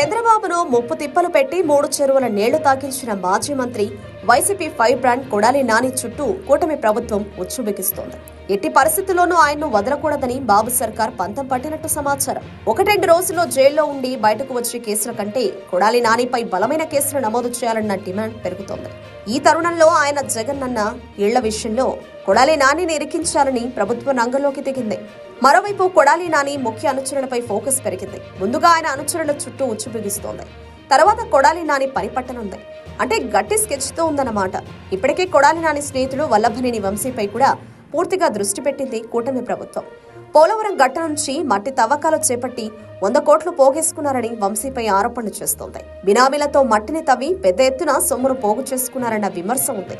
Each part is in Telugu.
చంద్రబాబును ముప్పు తిప్పలు పెట్టి మూడు చెరువుల నీళ్ళు తాకించిన మాజీ మంత్రి YCP five brand Kodali Nani చుట్టూ కూటమి ప్రభుత్వం ఉచ్చుబిగిస్తోంది. ఎట్టి పరిస్థితుల్లోనూ ఆయన్ను వదలకూడదని బాబు సర్కార్ పంతం పట్టినట్టు సమాచారం. ఒకటెండు రోజుల్లో జైల్లో ఉండి బయటకు వచ్చే కేసుల కంటే కొడాలి నానిపై బలమైన కేసులు నమోదు చేయాలన్న డిమాండ్ పెరుగుతోంది. ఈ తరుణంలో ఆయన జగన్ అన్న ఇళ్ళ విషయంలో కొడాలి నానిని ఇరికించాలని ప్రభుత్వం రంగంలోకి దిగింది. మరోవైపు కొడాలి నాని ముఖ్య అనుచరులపై ఫోకస్ పెరిగింది. ముందుగా ఆయన అనుచరుల చుట్టూ ఉచ్చుబిగిస్తోంది తర్వాత కొడాలి నాని పని పట్టనుంది. అంటే గట్టి స్కెచ్తో ఉందన్నమాట. ఇప్పటికే కొడాలి నాని స్నేహితుడు వల్లభనేని వంశీపై కూడా పూర్తిగా దృష్టి పెట్టింది కూటమి ప్రభుత్వం. పోలవరం గట్ట నుంచి మట్టి తవ్వకాలు చేపట్టి వంద కోట్లు పోగేసుకున్నారని వంశీపై ఆరోపణలు చేస్తోంది. బినామీలతో మట్టిని తవ్వి పెద్ద ఎత్తున సొమ్మును పోగు చేసుకున్నారన్న విమర్శ ఉంది.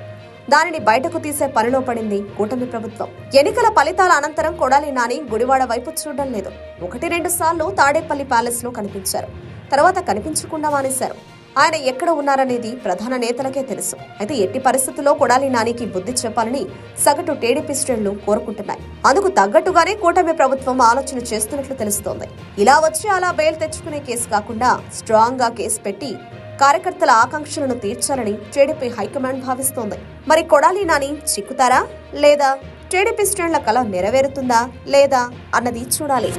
దానిని బయటకు తీసే పనిలో పడింది కూటమి ప్రభుత్వం. ఎన్నికల ఫలితాల అనంతరం కొడాలి నాని గుడివాడ వైపు చూడడం లేదు. ఒకటి రెండు సార్లు తాడేపల్లి ప్యాలెస్లో కనిపించారు. తర్వాత కనిపించకుండా మానేశారు. ఆయన ఎక్కడ ఉన్నారనేది ప్రధాన నేతలకే తెలుసు. అయితే ఎట్టి పరిస్థితుల్లో కొడాలి నానికి బుద్ధి చెప్పాలని సగటు టీడీపీ శ్రేణులు కోరుకుంటున్నాయి. అందుకు తగ్గట్టుగానే కూటమి ప్రభుత్వం ఆలోచన చేస్తున్నట్లు తెలుస్తోంది. ఇలా వచ్చి అలా బెయిల్ తెచ్చుకునే కేసు కాకుండా స్ట్రాంగ్గా కేసు పెట్టి కార్యకర్తల ఆకాంక్షలను తీర్చాలని టీడీపీ హైకమాండ్ భావిస్తోంది. మరి కొడాలి నాని చిక్కుతారా? లేదా టీడీపీ శ్రేణుల కల నెరవేరుతుందా? లేదా? అన్నది చూడాలి.